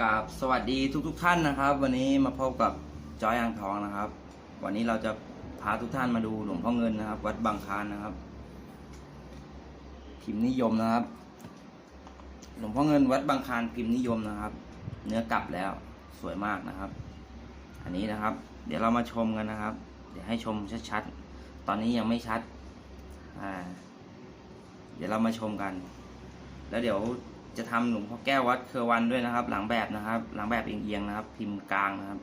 กราบสวัสดีทุกๆทท่านนะครับ วันนี้มาพบกับจอยอ่างทองนะครับ วันนี้เราจะพาทุกท่านมาดูหลวงพ่อเงินนะครับ วัดบางคานนะครับ พิมพ์นิยมนะครับ หลวงพ่อเงินวัดบางคานพิมพ์นิยมนะครับ เนื้อกลับแล้วสวยมากนะครับ อันนี้นะครับ เดี๋ยวเรามาชมกันนะครับ เดี๋ยวให้ชมชัดๆตอนนี้ยังไม่ชัดอ่าเดี๋ยวเรามาชมกัน แล้วเดี๋ยว จะทำหลวงพ่อแก้ววัดเครือวันด้วยนะครับ หลังแบบนะครับ หลังแบบเอียงๆนะครับ พิมพ์กลางนะครับ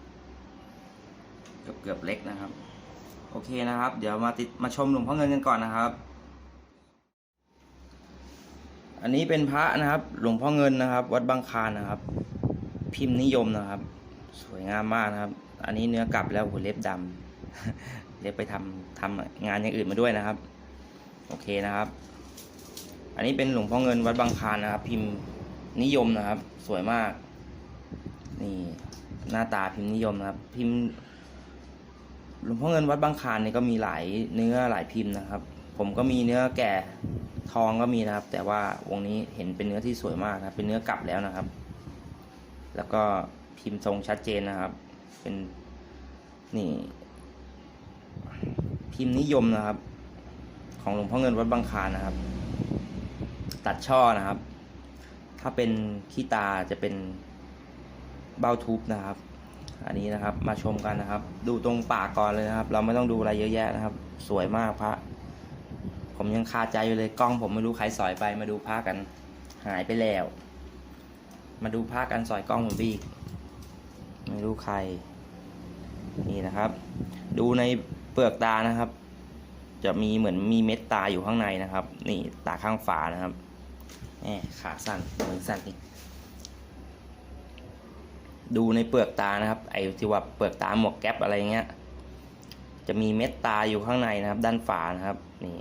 เกือบเกือบๆเล็กนะครับ โอเคนะครับ เดี๋ยวมาติดมาชมหลวงพ่อเงินกันก่อนนะครับ อันนี้เป็นพระนะครับ หลวงพ่อเงินนะครับ วัดบางคานนะครับ พิมพ์นิยมนะครับ สวยงามมากนะครับ อันนี้เนื้อกลับแล้วหัวเล็บดำเล็บไปทำทำงานอย่างอื่นมาด้วยนะครับ โอเคนะครับ อันนี้เป็นหลวงพ่อเงินวัดบางคานนะครับ พิมพ์นิยมนะครับ สวยมาก นี่หน้าตาพิมพ์นิยมนะครับ พิมพ์หลวงพ่อเงินวัดบางคานนี่ก็มีหลายเนื้อหลายพิมพ์นะครับ ผมก็มีเนื้อแก่ทองก็มีนะครับ แต่ว่าวงนี้เห็นเป็นเนื้อที่สวยมากครับ เป็นเนื้อกลับแล้วนะครับ แล้วก็พิมพ์ทรงชัดเจนนะครับ เป็นนี่ พิมพ์นิยมนะครับ ของหลวงพ่อเงินวัดบางคานนะครับ ตัดช่อนะครับ ถ้าเป็นขี้ตาจะเป็นเบ้าทุบนะครับ อันนี้นะครับมาชมกันนะครับ ดูตรงปากก่อนเลยนะครับ เราไม่ต้องดูอะไรเยอะแยะนะครับ สวยมากพระ ผมยังคาใจอยู่เลยกล้องผมไม่รู้ใครสอยไปมาดูพระกัน หายไปแล้ว มาดูพระกันสอยกล้องผมไปอีกไม่รู้ใคร นี่นะครับ ดูในเปลือกตานะครับ จะมีเหมือนมีเม็ดตาอยู่ข้างในนะครับ นี่ตาข้างฝานะครับ แหมขาสั่นมือสั่นอีก ดูในเปลือกตานะครับ ไอ้ที่ว่าเปลือกตาหมวกแก๊ปอะไรเงี้ย จะมีเม็ดตาอยู่ข้างในนะครับ ด้านฝานะครับ นี่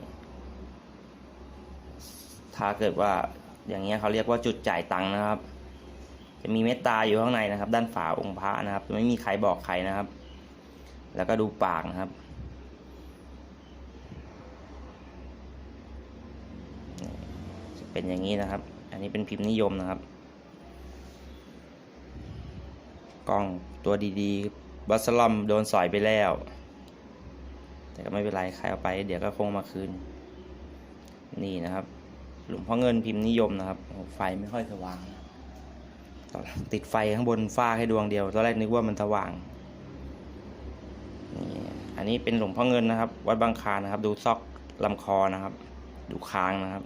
ถ้าเกิดว่าอย่างเงี้ยเขาเรียกว่าจุดจ่ายตังค์นะครับ จะมีเม็ดตาอยู่ข้างในนะครับ ด้านฝาองค์พระนะครับ ไม่มีใครบอกใครนะครับ แล้วก็ดูปากนะครับ จะ เป็นอย่างนี้นะครับ อันนี้เป็นพิมพ์นิยมนะครับ กล้องตัวดีๆ บัสลอมโดนสอยไปแล้ว แต่ก็ไม่เป็นไรใครเอาไป เดี๋ยวก็คงมาคืน นี่นะครับ หลวงพ่อเงินพิมพ์นิยมนะครับ ไฟไม่ค่อยสว่างติดไฟข้างบนฟ้าให้ดวงเดียว ตอนแรกนึกว่ามันสว่าง นี่ อันนี้เป็นหลวงพ่อเงินนะครับ วัดบางคานนะครับ ดูซอกลำคอนะครับ ดูค้างนะครับ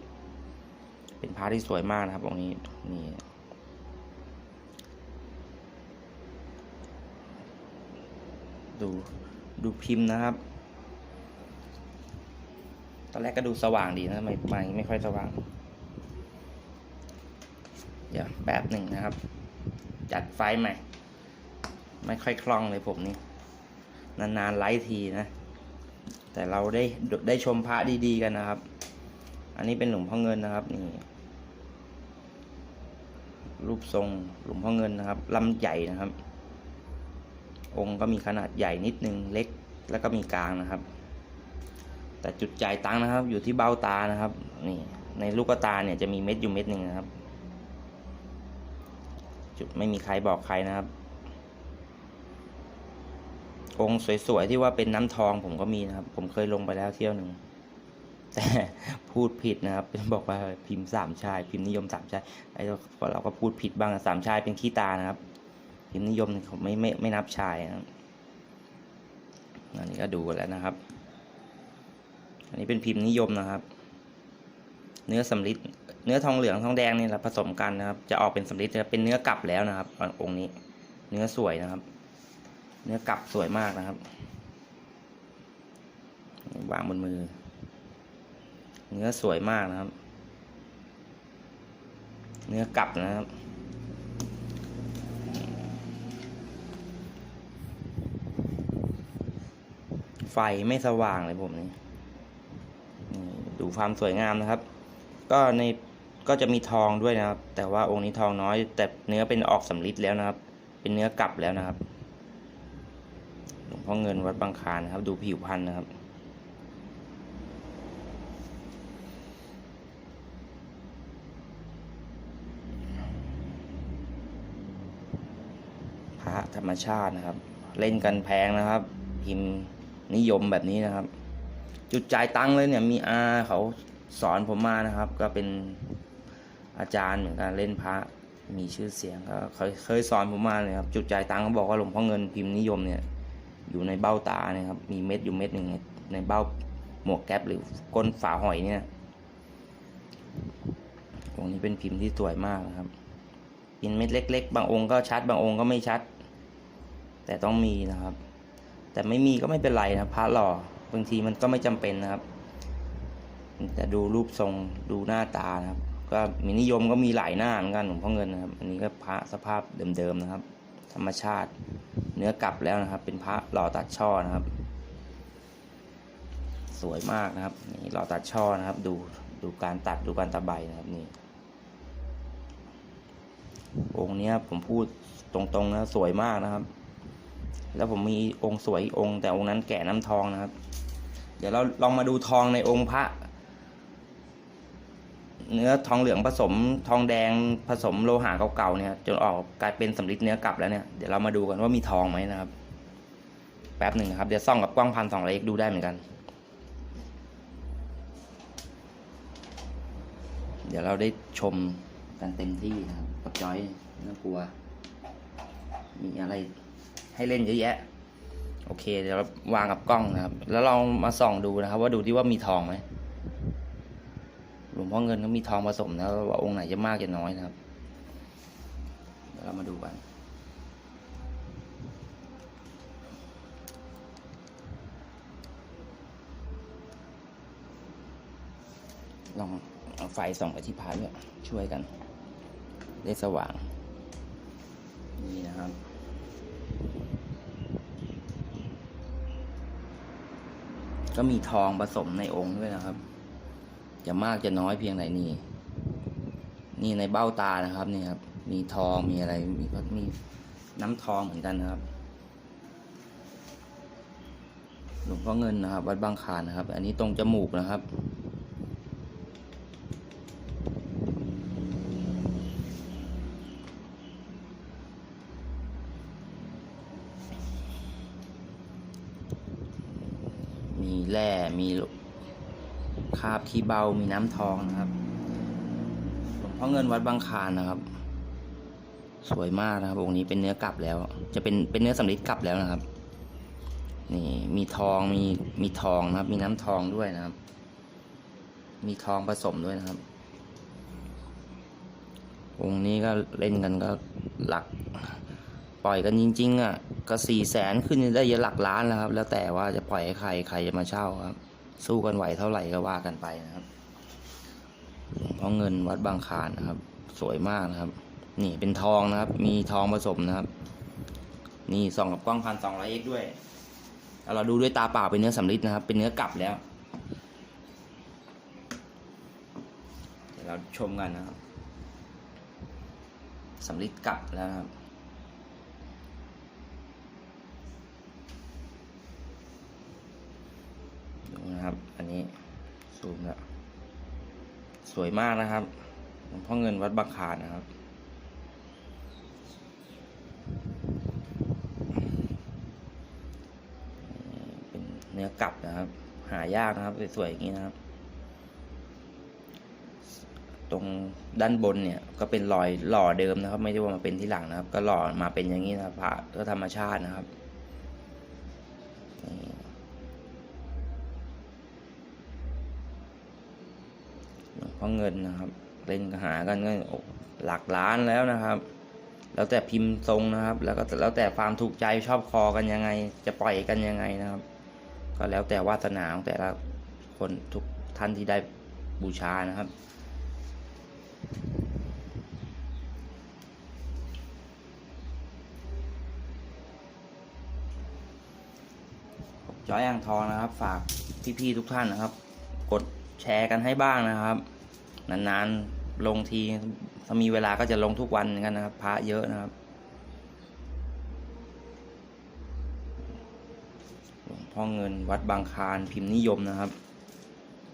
เป็นพระที่สวยมากนะครับองค์นี้นี่ดูดูพิมพ์นะครับ ตอนแรกก็ดูสว่างดีนะไม่ไม่ไม่ค่อยสว่าง เดี๋ยวแป๊บหนึ่งนะครับ จัดไฟใหม่ ไม่ค่อยคล่องเลยผมนี่ นานๆไลฟ์ทีนะ แต่เราได้ได้ชมพระดีๆกันนะครับ อันนี้เป็นหลวงพ่อเงินนะครับนี่ รูปทรงหลวงพ่อเงินนะครับลำใหญ่นะครับ องค์ก็มีขนาดใหญ่นิดนึงเล็กแล้วก็มีกลางนะครับ แต่จุดจ่ายตังค์นะครับ อยู่ที่เบ้าตานะครับนี่ในลูกตาเนี่ยจะมีเม็ดอยู่เม็ดหนึ่งนะครับ จุดไม่มีใครบอกใครนะครับ องค์สวยๆที่ว่าเป็นน้ำทองผมก็มีนะครับ ผมเคยลงไปแล้วเที่ยวหนึ่ง แต่พูดผิดนะครับบอกว่าพิมพ์สามชาย พิมพ์นิยมสามชายไอ้เราเราก็พูดผิดบ้างสามชายเป็นขี้ตานะครับ พิมพ์นิยมเขาไม่ไม่ไม่นับชายนะครับอันนี้ก็ดูกันแล้วนะครับ อันนี้เป็นพิมพ์นิยมนะครับ เนื้อสำลิดเนื้อทองเหลืองทองแดงนี่แหละผสมกันนะครับ จะออกเป็นสำลิดจะเป็นเนื้อกลับแล้วนะครับ องค์นี้ เนื้อสวยนะครับ เนื้อกลับสวยมากนะครับ วางบนมือ เนื้อสวยมากนะครับ เนื้อกลับนะครับ ไฟไม่สว่างเลยผมนี่ดูความสวยงามนะครับ ก็ในก็จะมีทองด้วยนะครับ แต่ว่าองค์นี้ทองน้อย แต่เนื้อเป็นออกสำลิดแล้วนะครับ เป็นเนื้อกลับแล้วนะครับหลวงพ่อเงินวัดบางคานนะครับ ดูผิวพรรณนะครับ ระธรรมชาตินะครับ เล่นกันแพงนะครับพิมพ์นิยมแบบนี้นะครับ จุดจ่ายตังค์เลยเนี่ยมีอาเขาสอนผมมานะครับ ก็เป็นอาจารย์เหมือนกันเล่นพระมีชื่อเสียงก็เคยเคยสอนผมมาเลยครับ จุดจ่ายตังค์เขาบอกว่าหลวงพ่อเงินพิมพ์นิยมเนี่ย อยู่ในเบ้าตานี่ยครับ มีเม็ดอยู่เม็ดหนึ่งในเบ้าหมวกแก๊ปหรือก้นฝาหอยเนี่ยองนี้เป็นพิมพ์ที่สวยมากนะครับเป็นเม็ดเล็ก ๆ บางองค์ก็ชัดบางองค์ก็ไม่ชัด แต่ต้องมีนะครับ แต่ไม่มีก็ไม่เป็นไรนะพระหล่อบางทีมันก็ไม่จำเป็นนะครับ แต่ดูรูปทรงดูหน้าตานะครับ ก็มีนิยมก็มีหลายหน้าเหมือนกันหลวงพ่อเงินนะครับ อันนี้ก็พระสภาพเดิมๆนะครับ ธรรมชาติเนื้อกลับแล้วนะครับ เป็นพระหล่อตัดช่อนะครับ สวยมากนะครับนี่หล่อตัดช่อนะครับ ดูดูการตัดดูการตะไบนะครับนี่องค์นี้ผมพูดตรงๆนะสวยมากนะครับ แล้วผมมีองค์สวยองค์ แต่องค์นั้นแก่น้ำทองนะครับ เดี๋ยวเราลองมาดูทองในองค์พระ เนื้อทองเหลืองผสมทองแดงผสมโลหะเก่าๆเนี่ยจนออกกลายเป็นสำริดเนื้อกลับแล้วเนี่ยเดี๋ยวเรามาดูกันว่ามีทองไหมนะครับ แป๊บหนึ่งนะครับเดี๋ยวส่องกับกล้องพันสองร้อยเอกดูได้เหมือนกัน เดี๋ยวเราได้ชมกันเต็มที่นะครับกับจอยไม่ต้องกลัว มีอะไร ให้เล่นเยอะแยะ โอเค เดี๋ยวเราวางกับกล้องนะครับ แล้วเรามาส่องดูนะครับ ว่าดูที่ว่ามีทองไหมหลวงพ่อเงินก็มีทองผสมนะว่าองค์ไหนจะมากจะน้อยนะครับเดี๋ยวเรามาดูกันลองเอาไฟส่องไปที่พานด้วยช่วยกัน ได้สว่าง นี่นะครับ ก็มีทองผสมในองค์ด้วยนะครับ จะมากจะน้อยเพียงไหนนี่ นี่ในเบ้าตานะครับนี่ครับ มีทองมีอะไร มีมีน้ำทองเหมือนกันนะครับ หลวงพ่อเงินนะครับ วัดบางคานนะครับ อันนี้ตรงจมูกนะครับ มีแร่มีคาบที่เบามีน้ำทองนะครับหลวงพ่อเงินวัดบางคานนะครับ สวยมากนะครับองค์นี้เป็นเนื้อกลับแล้ว จะเป็นเป็นเนื้อสำริดกลับแล้วนะครับ นี่มีทองมีมีทองนะครับ มีน้ำทองด้วยนะครับ มีทองผสมด้วยนะครับ องค์นี้ก็เล่นกันก็หลัก ปล่อยกันจริง ๆ อะก็สี่แสนขึ้นได้เยอะหลักล้านแล้วครับ แล้วแต่ว่าจะปล่อยให้ใครใครจะมาเช่าครับ สู้กันไหวเท่าไหร่ก็ว่ากันไปนะครับหลวงพ่อเงินวัดบางคานนะครับ สวยมากนะครับ นี่เป็นทองนะครับ มีทองผสมนะครับ นี่ส่องกับกล้องพันสองร้อยเอ็กด้วยเราดูด้วยตาเปล่าเป็นเนื้อสำริดนะครับ เป็นเนื้อกลับแล้วเดี๋ยวเราชมกันนะครับสำริดกลับแล้วนะครับ ดู นะครับ อันนี้ซูมแล้วสวยมากนะครับหลวงพ่อเงินวัดบางคานนะครับ เป็นเนื้อกลับนะครับ หายากนะครับ สวยๆอย่างนี้นะครับ ตรงด้านบนเนี่ย ก็เป็นรอยหล่อเดิมนะครับ ไม่ได้ว่ามาเป็นที่หลังนะครับ ก็หล่อมาเป็นอย่างนี้นะครับพระก็ธรรมชาตินะครับ หลวงพ่อเงินนะครับเล่นหากันก็หลักล้านแล้วนะครับ แล้วแต่พิมพ์ทรงนะครับ แล้วก็แล้วแต่ความถูกใจชอบคอกันยังไง จะปล่อยกันยังไงนะครับ ก็แล้วแต่วาสนาของแต่ละคนทุกท่านที่ได้บูชานะครับจอยอ่างทองนะครับ ฝากพี่ๆทุกท่านนะครับ กดแชร์กันให้บ้างนะครับ นานๆลงทีถ้ามีเวลาก็จะลงทุกวันเหมือนกันนะครับ พระเยอะนะครับหลวงพ่อเงินวัดบางคานพิมพ์นิยมนะครับ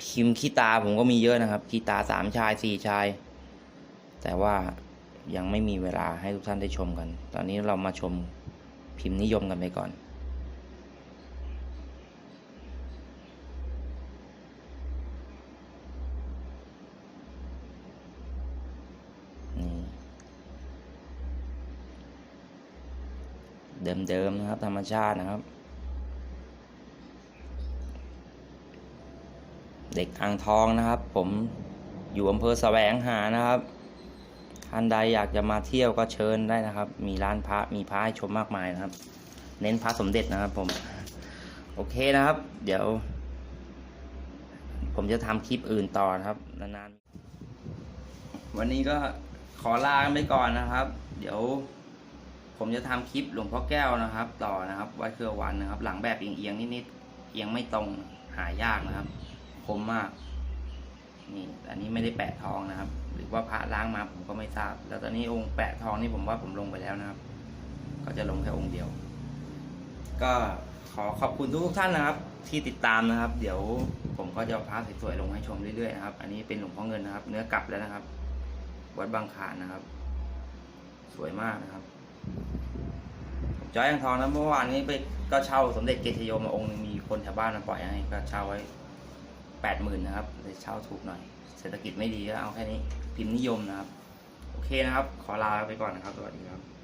พิมพ์ขี้ตาผมก็มีเยอะนะครับขี้ตาสามชายสี่ชาย แต่ว่ายังไม่มีเวลาให้ทุกท่านได้ชมกัน ตอนนี้เรามาชมพิมพ์นิยมกันไปก่อน เดิมๆนะครับ ธรรมชาตินะครับ เด็กอ่างทองนะครับ ผมอยู่อำเภอแสวงหานะครับท่านใดอยากจะมาเที่ยวก็เชิญได้นะครับ มีร้านพระมีพระให้ชมมากมายนะครับ เน้นพระสมเด็จนะครับผม โอเคนะครับ เดี๋ยว ผมจะทำคลิปอื่นต่อนะครับนานๆวันนี้ก็ขอลาไปก่อนนะครับ เดี๋ยว ผมจะทำคลิปหลวงพ่อแก้วนะครับ ต่อนะครับวัดเครือวันนะครับ หลังแบบเอียงๆนิดๆเอียงไม่ตรงหายากนะครับคมมากนี่อันนี้ไม่ได้แปะทองนะครับ หรือว่าพระล้างมาผมก็ไม่ทราบ แล้วตอนนี้องค์แปะทองนี่ผมว่าผมลงไปแล้วนะครับ ก็จะลงแค่องค์เดียว ก็ขอขอบคุณทุกท่านนะครับ ที่ติดตามนะครับ เดี๋ยวผมก็จะเอาพระสวยๆลงให้ชมเรื่อยๆนะครับ อันนี้เป็นหลวงพ่อเงินนะครับ เนื้อกลับแล้วนะครับ วัดบางขานนะครับ สวยมากนะครับ จอยอ่างทองนะเมื่อวานนี้ไปก็เช่าสมเด็จเกตโยมาองค์นึงมีคนแถวบ้านมาปล่อยให้ก็เช่าไว้แปดหมื่นนะครับเลยเช่าถูกหน่อย เศรษฐกิจไม่ดีก็เอาแค่นี้พิมพ์นิยมนะครับ โอเคนะครับ ขอลาไปก่อนนะครับสวัสดีครับ